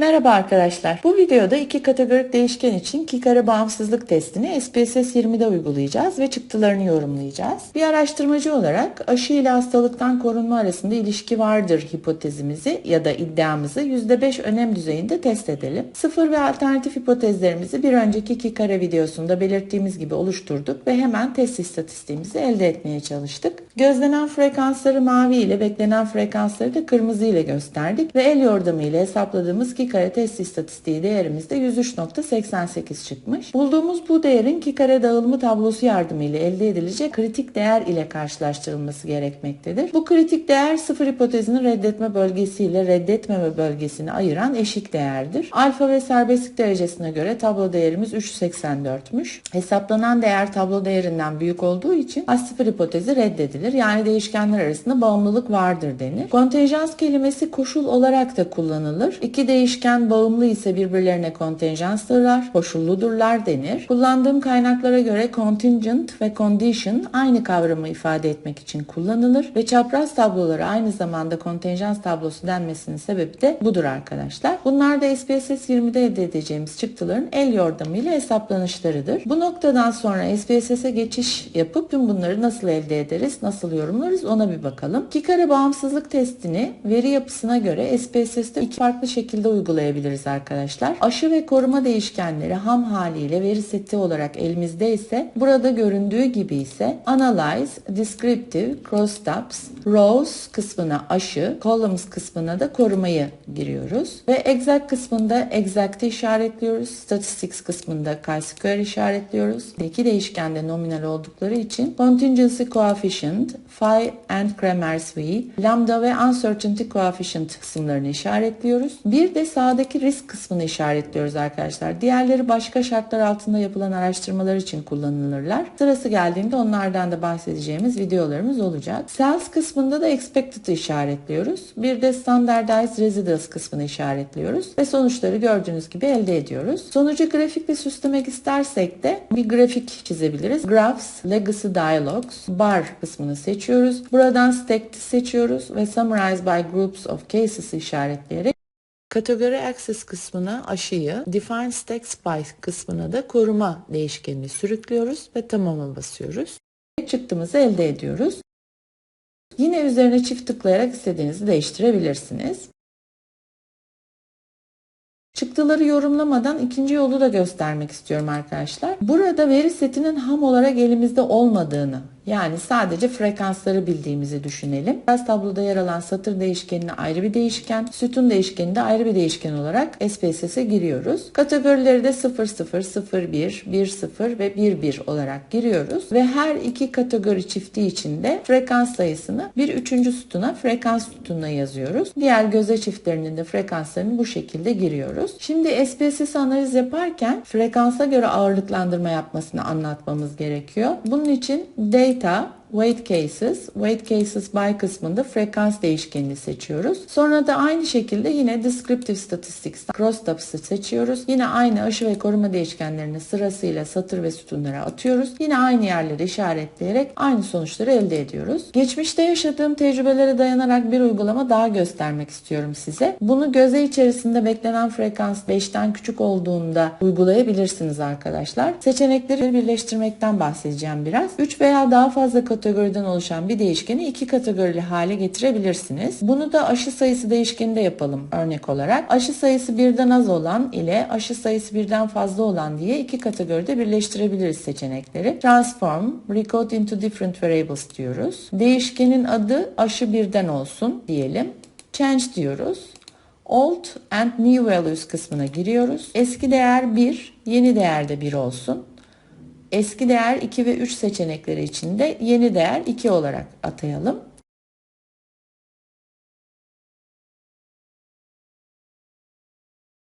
Merhaba arkadaşlar. Bu videoda iki kategorik değişken için iki kare bağımsızlık testini SPSS 20'de uygulayacağız ve çıktılarını yorumlayacağız. Bir araştırmacı olarak aşı ile hastalıktan korunma arasında ilişki vardır hipotezimizi ya da iddiamızı %5 önem düzeyinde test edelim. Sıfır ve alternatif hipotezlerimizi bir önceki iki kare videosunda belirttiğimiz gibi oluşturduk ve hemen test istatistiğimizi elde etmeye çalıştık. Gözlenen frekansları mavi ile beklenen frekansları da kırmızı ile gösterdik ve el yordamıyla hesapladığımız ki kare test istatistiği değerimizde 103.88 çıkmış. Bulduğumuz bu değerin ki kare dağılımı tablosu yardımıyla elde edilecek kritik değer ile karşılaştırılması gerekmektedir. Bu kritik değer sıfır hipotezinin reddetme bölgesi ile reddetmeme bölgesini ayıran eşik değerdir. Alfa ve serbestlik derecesine göre tablo değerimiz 3.84'müş. Hesaplanan değer tablo değerinden büyük olduğu için H0 hipotezi reddedilir. Yani değişkenler arasında bağımlılık vardır denir. Kontenjans kelimesi koşul olarak da kullanılır. İki değişken bağımlı ise birbirlerine kontenjanstırlar, koşulludurlar denir. Kullandığım kaynaklara göre contingent ve condition aynı kavramı ifade etmek için kullanılır ve çapraz tabloları aynı zamanda kontenjans tablosu denmesinin sebebi de budur arkadaşlar. Bunlar da SPSS 20'de elde edeceğimiz çıktıların el yordamıyla hesaplanışlarıdır. Bu noktadan sonra SPSS'e geçiş yapıp tüm bunları nasıl elde ederiz, nasıl yorumlarız ona bir bakalım. İki kare bağımsızlık testini veri yapısına göre SPSS'te iki farklı şekilde uygulayabiliriz arkadaşlar. Aşı ve koruma değişkenleri ham haliyle veri seti olarak elimizde ise burada göründüğü gibi ise Analyze, Descriptive, Crosstabs, Rows kısmına aşı, Columns kısmına da korumayı giriyoruz. Ve Exact kısmında Exact'i işaretliyoruz. Statistics kısmında chi-square işaretliyoruz. İki değişkende nominal oldukları için Contingency Coefficient, Phi and Kramers V, Lambda ve Uncertainty Coefficient kısımlarını işaretliyoruz. Bir de sağdaki risk kısmını işaretliyoruz arkadaşlar. Diğerleri başka şartlar altında yapılan araştırmalar için kullanılırlar. Sırası geldiğinde onlardan da bahsedeceğimiz videolarımız olacak. Sales kısmında da expected'ı işaretliyoruz. Bir de standardized residence kısmını işaretliyoruz ve sonuçları gördüğünüz gibi elde ediyoruz. Sonucu grafikle süslemek istersek de bir grafik çizebiliriz. Graphs, Legacy Dialogues, Bar kısmını seçiyoruz. Buradan Stacked seçiyoruz ve Summarize by Groups of Cases işaretleyerek Kategori Access kısmına aşıyı, Define Stack Spy kısmına da koruma değişkenini sürüklüyoruz ve tamama basıyoruz. Çıktığımızı elde ediyoruz. Yine üzerine çift tıklayarak istediğinizi değiştirebilirsiniz. Çıktıları yorumlamadan ikinci yolu da göstermek istiyorum arkadaşlar. Burada veri setinin ham olarak elimizde olmadığını yani sadece frekansları bildiğimizi düşünelim. Biraz tabloda yer alan satır değişkenine ayrı bir değişken, sütun değişkeninde ayrı bir değişken olarak SPSS'e giriyoruz. Kategorileri de 00, 01, 10 ve 11 olarak giriyoruz. Ve her iki kategori çifti içinde frekans sayısını bir üçüncü sütuna frekans sütununa yazıyoruz. Diğer göze çiftlerinin de frekanslarını bu şekilde giriyoruz. Şimdi SPSS analiz yaparken frekansa göre ağırlıklandırma yapmasını anlatmamız gerekiyor. Bunun için data tá? Weight Cases, Weight Cases by kısmında frekans değişkenini seçiyoruz. Sonra da aynı şekilde yine Descriptive Statistics, Crosstabs'ı seçiyoruz. Yine aynı aşı ve koruma değişkenlerini sırasıyla satır ve sütunlara atıyoruz. Yine aynı yerleri işaretleyerek aynı sonuçları elde ediyoruz. Geçmişte yaşadığım tecrübelere dayanarak bir uygulama daha göstermek istiyorum size. Bunu göze içerisinde beklenen frekans 5'ten küçük olduğunda uygulayabilirsiniz arkadaşlar. Seçenekleri birleştirmekten bahsedeceğim biraz. 3 veya daha fazla kategoriden oluşan bir değişkeni iki kategorili hale getirebilirsiniz. Bunu da aşı sayısı değişkeninde yapalım örnek olarak. Aşı sayısı birden az olan ile aşı sayısı birden fazla olan diye iki kategoride birleştirebiliriz seçenekleri. Transform, Recode into different variables diyoruz. Değişkenin adı aşı birden olsun diyelim. Change diyoruz. Old and new values kısmına giriyoruz. Eski değer 1, yeni değer de 1 olsun. Eski değer 2 ve 3 seçenekleri içinde yeni değer 2 olarak atayalım.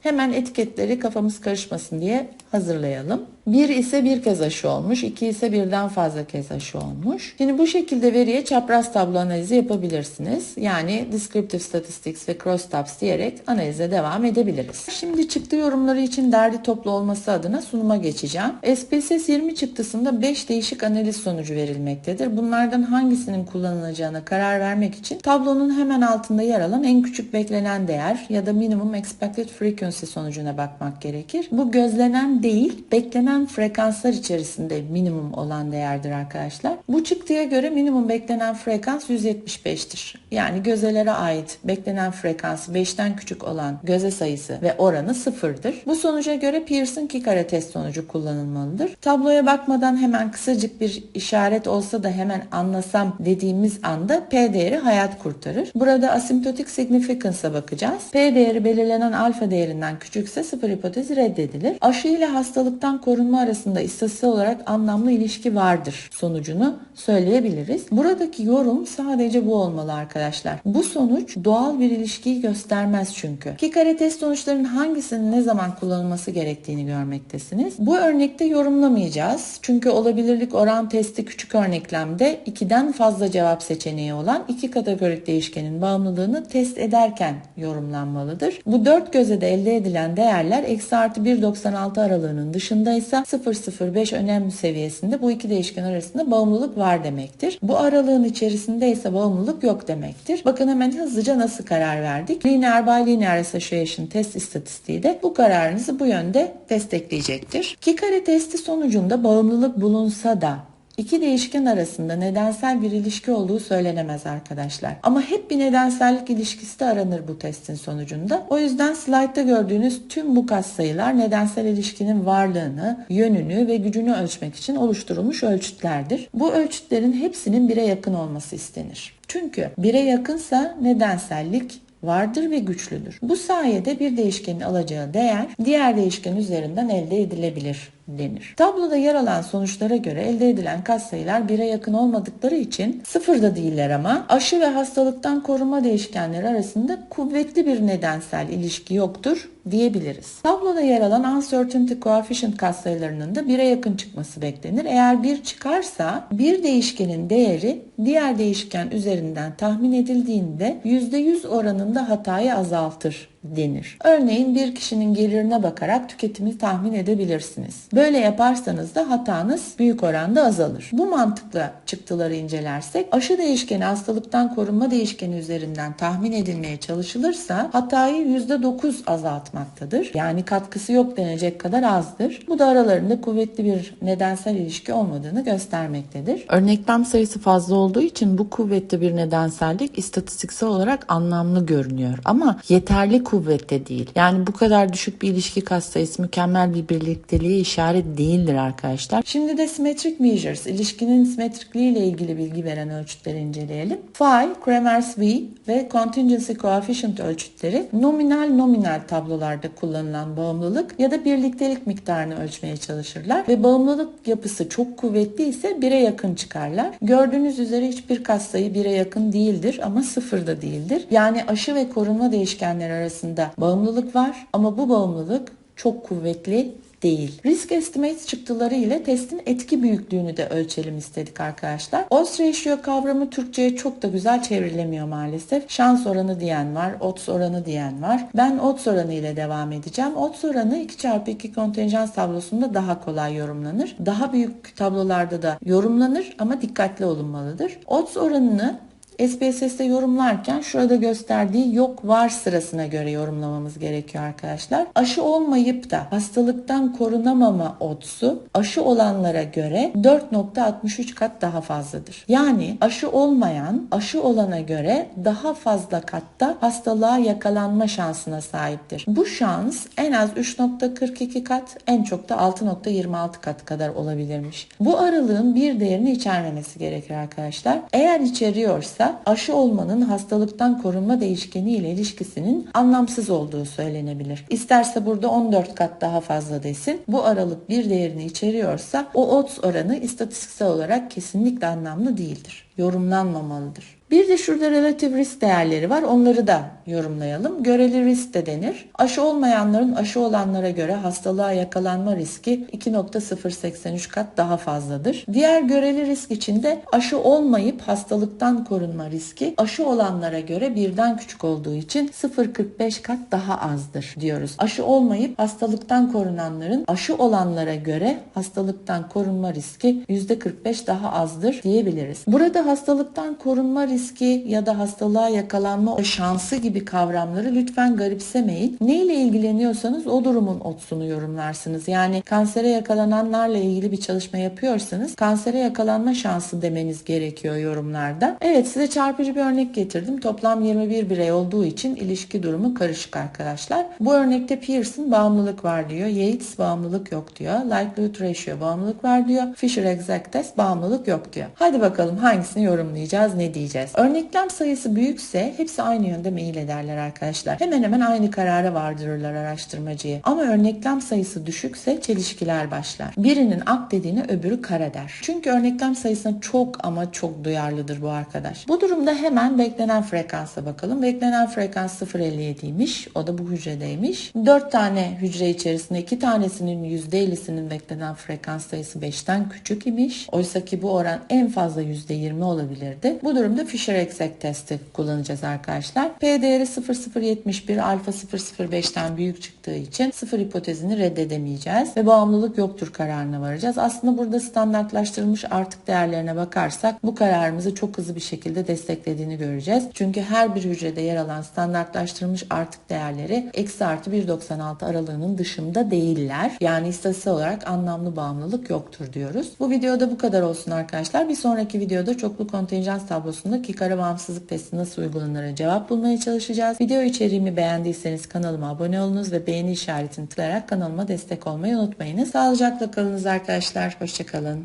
Hemen etiketleri kafamız karışmasın diye hazırlayalım. Bir ise bir kez aşı olmuş, iki ise birden fazla kez aşı olmuş. Şimdi bu şekilde veriye çapraz tablo analizi yapabilirsiniz. Yani descriptive statistics ve crosstabs diyerek analize devam edebiliriz. Şimdi çıktı yorumları için derli toplu olması adına sunuma geçeceğim. SPSS 20 çıktısında 5 değişik analiz sonucu verilmektedir. Bunlardan hangisinin kullanılacağına karar vermek için tablonun hemen altında yer alan en küçük beklenen değer ya da minimum expected frequency sonucuna bakmak gerekir. Bu gözlenen değil, beklenen frekanslar içerisinde minimum olan değerdir arkadaşlar. Bu çıktıya göre minimum beklenen frekans 175'tir. Yani gözelere ait beklenen frekans 5'ten küçük olan göze sayısı ve oranı sıfırdır. Bu sonuca göre Pearson iki kare test sonucu kullanılmalıdır. Tabloya bakmadan hemen kısacık bir işaret olsa da hemen anlasam dediğimiz anda P değeri hayat kurtarır. Burada asymptotic significance'a bakacağız. P değeri belirlenen alfa değerinden küçükse sıfır hipotezi reddedilir. Aşı ile hastalıktan korunma arasında istatistik olarak anlamlı ilişki vardır sonucunu söyleyebiliriz. Buradaki yorum sadece bu olmalı arkadaşlar. Bu sonuç doğal bir ilişkiyi göstermez çünkü. İki kare test sonuçlarının hangisinin ne zaman kullanılması gerektiğini görmektesiniz. Bu örnekte yorumlamayacağız. Çünkü olabilirlik oran testi küçük örneklemde ikiden fazla cevap seçeneği olan iki kategorik değişkenin bağımlılığını test ederken yorumlanmalıdır. Bu dört göze de elde edilen değerler eksi artı 1.96 aralığının dışındaysa 0.05 önem seviyesinde bu iki değişken arasında bağımlılık var demektir. Bu aralığın içerisinde ise bağımlılık yok demektir. Bakın hemen hızlıca nasıl karar verdik. Linear by linear association test istatistiği de bu kararınızı bu yönde destekleyecektir. Ki kare testi sonucunda bağımlılık bulunsa da İki değişken arasında nedensel bir ilişki olduğu söylenemez arkadaşlar. Ama hep bir nedensellik ilişkisi de aranır bu testin sonucunda. O yüzden slaytta gördüğünüz tüm bu katsayılar nedensel ilişkinin varlığını, yönünü ve gücünü ölçmek için oluşturulmuş ölçütlerdir. Bu ölçütlerin hepsinin bire yakın olması istenir. Çünkü bire yakınsa nedensellik vardır ve güçlüdür. Bu sayede bir değişkenin alacağı değer diğer değişken üzerinden elde edilebilir denir. Tabloda yer alan sonuçlara göre elde edilen katsayılar bire yakın olmadıkları için sıfırda değiller ama aşı ve hastalıktan koruma değişkenleri arasında kuvvetli bir nedensel ilişki yoktur diyebiliriz. Tabloda yer alan uncertainty coefficient katsayılarının da 1'e yakın çıkması beklenir. Eğer 1 çıkarsa bir değişkenin değeri diğer değişken üzerinden tahmin edildiğinde %100 oranında hatayı azaltır denir. Örneğin bir kişinin gelirine bakarak tüketimi tahmin edebilirsiniz. Böyle yaparsanız da hatanız büyük oranda azalır. Bu mantıkla çıktıları incelersek aşı değişkeni hastalıktan korunma değişkeni üzerinden tahmin edilmeye çalışılırsa hatayı %9 azaltmaktadır. Yani katkısı yok denecek kadar azdır. Bu da aralarında kuvvetli bir nedensel ilişki olmadığını göstermektedir. Örneklem sayısı fazla olduğu için bu kuvvetli bir nedensellik istatistiksel olarak anlamlı görünüyor. Ama yeterli kuvvette değil. Yani bu kadar düşük bir ilişki katsayısı mükemmel bir birlikteliğe işaret değildir arkadaşlar. Şimdi de symmetric measures, ilişkinin simetrikliği ile ilgili bilgi veren ölçütleri inceleyelim. Phi, Kramers V ve contingency coefficient ölçütleri nominal nominal tablolarda kullanılan bağımlılık ya da birliktelik miktarını ölçmeye çalışırlar ve bağımlılık yapısı çok kuvvetli ise bire yakın çıkarlar. Gördüğünüz üzere hiçbir katsayı bire yakın değildir ama sıfır da değildir. Yani aşı ve korunma değişkenleri arasında arasında bağımlılık var ama bu bağımlılık çok kuvvetli değil. Risk estimates çıktıları ile testin etki büyüklüğünü de ölçelim istedik arkadaşlar. Odds ratio kavramı Türkçe'ye çok da güzel çevrilemiyor maalesef. Şans oranı diyen var, odds oranı diyen var. Ben odds oranı ile devam edeceğim. Odds oranı 2 çarpı 2 kontenjans tablosunda daha kolay yorumlanır. Daha büyük tablolarda da yorumlanır ama dikkatli olunmalıdır. Odds oranını SPSS'te yorumlarken şurada gösterdiği yok var sırasına göre yorumlamamız gerekiyor arkadaşlar. Aşı olmayıp da hastalıktan korunamama otsu aşı olanlara göre 4.63 kat daha fazladır. Yani aşı olmayan aşı olana göre daha fazla katta hastalığa yakalanma şansına sahiptir. Bu şans en az 3.42 kat en çok da 6.26 kat kadar olabilirmiş. Bu aralığın bir değerini içermemesi gerekir arkadaşlar. Eğer içeriyorsa aşı olmanın hastalıktan korunma değişkeni ile ilişkisinin anlamsız olduğu söylenebilir. İsterse burada 14 kat daha fazla desin. Bu aralık bir değerini içeriyorsa o odds oranı istatistiksel olarak kesinlikle anlamlı değildir. yorumlanmamalıdır. Bir de şurada relatif risk değerleri var. Onları da yorumlayalım. Göreli risk de denir. Aşı olmayanların aşı olanlara göre hastalığa yakalanma riski 2.083 kat daha fazladır. Diğer göreli risk içinde aşı olmayıp hastalıktan korunma riski aşı olanlara göre birden küçük olduğu için 0.45 kat daha azdır diyoruz. Aşı olmayıp hastalıktan korunanların aşı olanlara göre hastalıktan korunma riski %45 daha azdır diyebiliriz. Burada hastalıktan korunma riski riski ya da hastalığa yakalanma şansı gibi kavramları lütfen garipsemeyin. Neyle ilgileniyorsanız o durumun otsunu yorumlarsınız. Yani kansere yakalananlarla ilgili bir çalışma yapıyorsanız kansere yakalanma şansı demeniz gerekiyor yorumlarda. Evet size çarpıcı bir örnek getirdim. Toplam 21 birey olduğu için ilişki durumu karışık arkadaşlar. Bu örnekte Pearson bağımlılık var diyor. Yates bağımlılık yok diyor. Likelihood ratio bağımlılık var diyor. Fisher exact test bağımlılık yok diyor. Hadi bakalım hangisini yorumlayacağız, ne diyeceğiz? Örneklem sayısı büyükse hepsi aynı yönde meyil ederler arkadaşlar. Hemen hemen aynı karara vardırırlar araştırmacıyı. Ama örneklem sayısı düşükse çelişkiler başlar. Birinin ak dediğine öbürü kara der. Çünkü örneklem sayısına çok ama çok duyarlıdır bu arkadaş. Bu durumda hemen beklenen frekansa bakalım. Beklenen frekans 0.57'ymiş. O da bu hücredeymiş. 4 tane hücre içerisinde 2 tanesinin %50'sinin beklenen frekans sayısı 5'ten küçük imiş. Oysa ki bu oran en fazla %20 olabilirdi. Bu durumda Fisher Exact testi kullanacağız arkadaşlar. P değeri 0.071 alfa 0.05'ten büyük çıktığı için sıfır hipotezini reddedemeyeceğiz ve bağımlılık yoktur kararına varacağız. Aslında burada standartlaştırılmış artık değerlerine bakarsak bu kararımızı çok hızlı bir şekilde desteklediğini göreceğiz. Çünkü her bir hücrede yer alan standartlaştırılmış artık değerleri eksi artı 1.96 aralığının dışında değiller. Yani istatistik olarak anlamlı bağımlılık yoktur diyoruz. Bu videoda bu kadar olsun arkadaşlar. Bir sonraki videoda çoklu kontenjans tablosunda kikara bağımsızlık testi nasıl uygulanır cevap bulmaya çalışacağız. Video içeriğimi beğendiyseniz kanalıma abone olunuz ve beğeni işaretini tıklayarak kanalıma destek olmayı unutmayınız. Sağlıcakla kalınız arkadaşlar. Hoşçakalın.